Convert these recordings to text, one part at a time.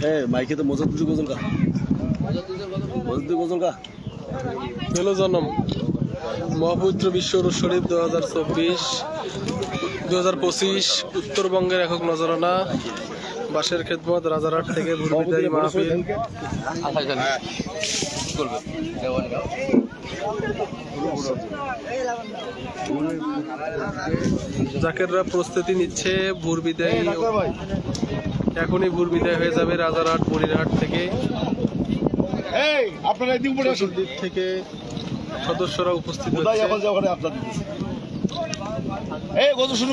হ্যাঁ মাইকে তো মজা তুজি গজল কা মজা তুজি গজল কা হ্যালো জনম মহাপুত্র বিশ্ব শরীফ দু হাজার চব্বিশ দু হাজার পঁচিশ উত্তরবঙ্গের একক নজরানা বাসের খেদমত রাজারহাট থেকে ভূমিদায়ী মাহফিল। জাকেররা প্রস্তুতি নিচ্ছে ভোর বিদায়ী এখনই ভোর বিদায় হয়ে যাবে রাজারহাট মনিরহাট থেকে। থেকে সদস্যরা উপস্থিত এই গজু শুরু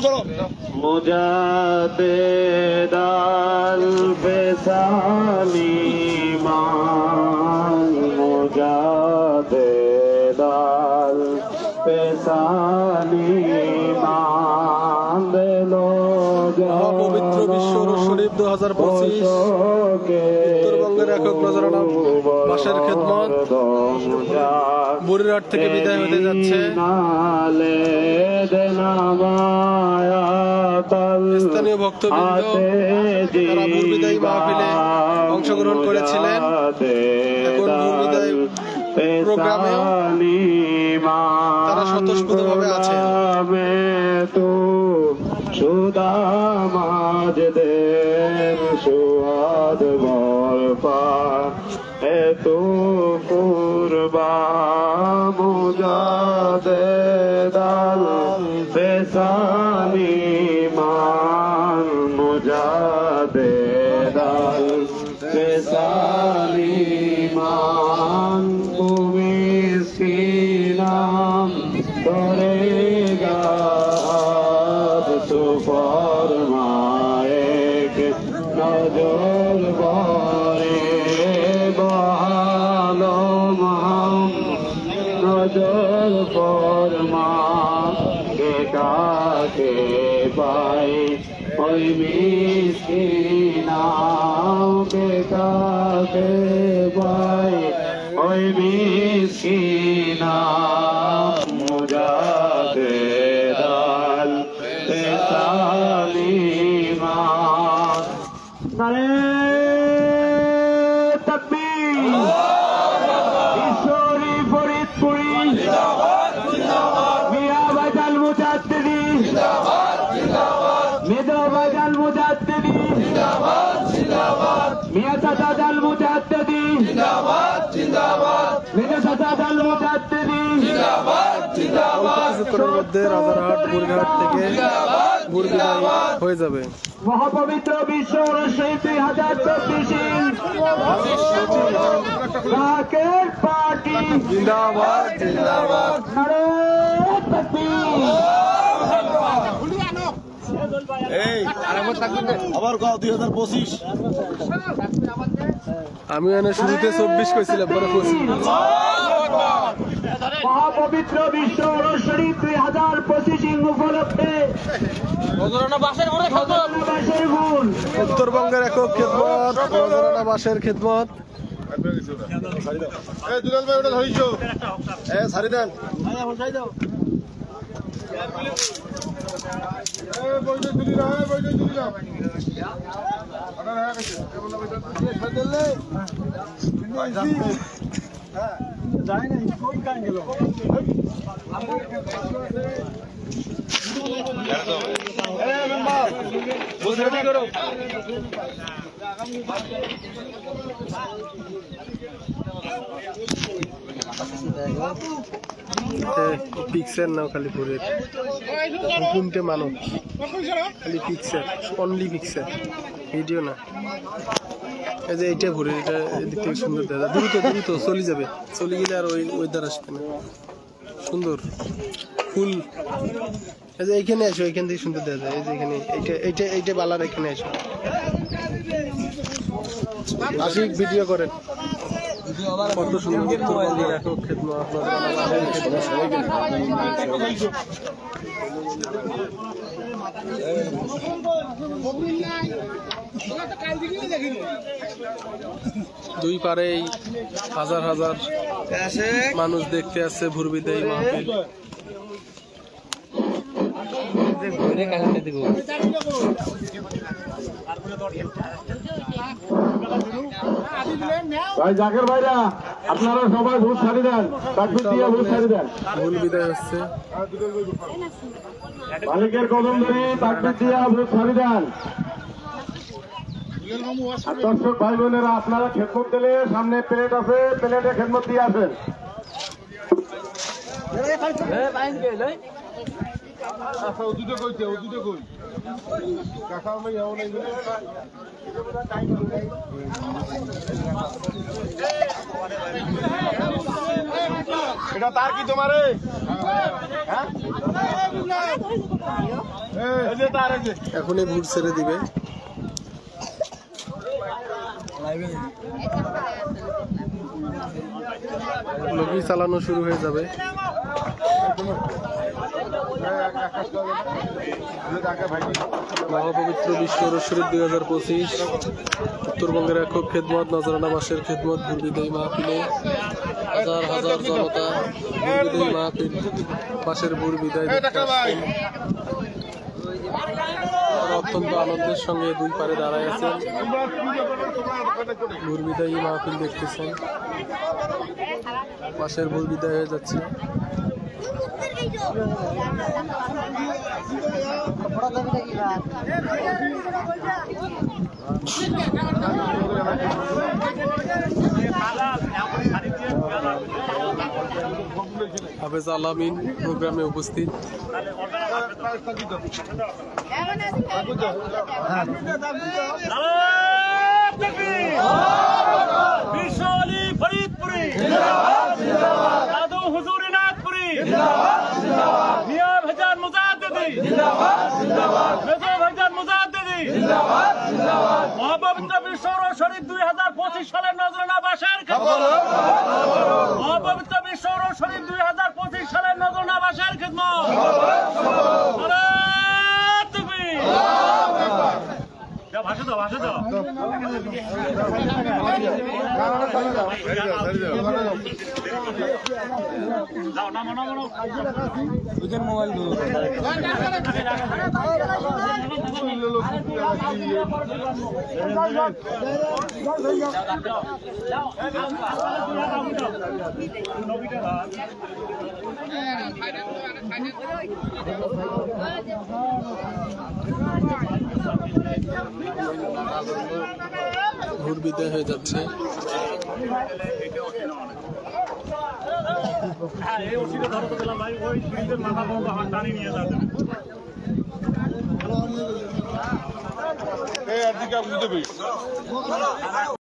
দাল বেসালি শরীফ দু হাজার পঁচিশ। উত্তরবঙ্গের একক নজরানা বাসের খেদমত। বরিরহাট থেকে বিদায় হতে যাচ্ছে। স্থানীয় ভক্তবৃন্দ তারা ভূমিদায়ী মাহফিলে অংশগ্রহণ করেছিলেন এখন ভূমিদায়ী প্রোগ্রামেও তারা আছে সুদামাজ দেব সুয়াদ মরফা এত কুরবা সুপর মায়েক নজর বরে বালম নজর পর মা কে কাকে পাই? ওই মিসকিনাও কে কাকে পাই? ওই মিসকিনা মেদা বাজাল মুজাদ্দিদি মিয়া সাদাল মুজাদ্দিদি মেদা সাদাল মুজাদ্দিদি কিছুক্ষণের মধ্যে রাজারহাট বরিরহাট থেকে ভোর বিদায় হয়ে যাবে। মহাপবিত্র বিশ্ব দুই হাজার চব্বিশ রাকের পার্টি। জিন্দাবাদ জিন্দাবাদ। নারে তাকবীর এই আবার গাও দুই হাজার পঁচিশ। আমি এনে শুরুতে চব্বিশ কইছিলাম পরে পঁচিশ। মহাপবিত্র বিশ্ব শরীফ দুই হাজার পঁচিশ উপলক্ষে উত্তরবঙ্গের একক খেদমত নজরানা বাসের খেদমত। এই দুলাল ভাই ওটা ধরিস এ সারি দেন পিকচার নাও খালি পরে। হুকুমতে মানো খালি পিকচার অনলি পিকচার ভিডিও না। এই যে এইটা ঘুরে, এটা এদিক থেকে সুন্দর যায়। দ্রুত দ্রুত চলে যাবে। চলে গেলে আর ওই ওয়েদার আসবে না। সুন্দর। ফুল। এই যে এইখানে আসো এইখান থেকে সুন্দর দেখা যায়। এই যে এখানে, এইটা এইটা এইটা বালার এখানে আসো। আশিক ভিডিও করেন। দুই পারেই হাজার হাজার মানুষ দেখতে আসছে ভুরবিদায়ী মাহফিল। ঘুরে কাহিনী দেখো ভাই জাকের ভাইরা আপনারা সবাই ভোট ছাড়ি দেন। তাকবির দিয়ে ভোট ছাড়ি দেন। ভুল বিদায় হচ্ছে। মালিকের কদম ধরি তাকবির দিয়ে ভোট ছাড়ি দেন। দর্শক ভাই বোনেরা আপনারা খেদমত দিলে সামনে প্লেট আছে প্লেটে খেদমত দিয়ে আসেন। এটা তার কি তোমারে? তার এখনই ভোট ছেড়ে দিবে। নবী চালানো শুরু হয়ে যাবে। মহাপবিত্র বিশ্ব শরীফ দুই হাজার পঁচিশ। উত্তরবঙ্গের একক খেদমত নজরানা মাসের খেদমত ভুরবিদেই মাহফিলে হাজার হাজার জনতা ভুরবিদেই মাহফিল মাসের ভুর বিদায়। অত্যন্ত আনন্দের সঙ্গে দুই পারে দাঁড়ায় আছেন। বিদায়ী মাহফিল দেখতেছেন। মাসের ভুর বিদায় হয়ে যাচ্ছে। হাফেজ আলামিন প্রোগ্রামে উপস্থিত। বিশ্বলি ফরিদপুরি দাদু হুজুরি নাথপুরি মিয়া ভাইজান মুজাদ্দিদি মেজো ভাইজান মুজাদ্দিদি মহাপবিত্র শরীফ দুই হাজার পঁচিশ সালের নজরানা বাসার অপবিত্র বিশ্ব রোশনী দুই হাজার পঁচিশ সালের নজরানা বাসার খেদমত। ভাষা দাও। ভোর বিদায় হয়ে যাচ্ছে। হ্যাঁ এই ওষুধে ধরো তো দিলাম ভাই ওই সিঁড়িতে মাথা পর্যন্ত হাত টানি নিয়ে যাবে আর দিকে বুঝতে পেরেছি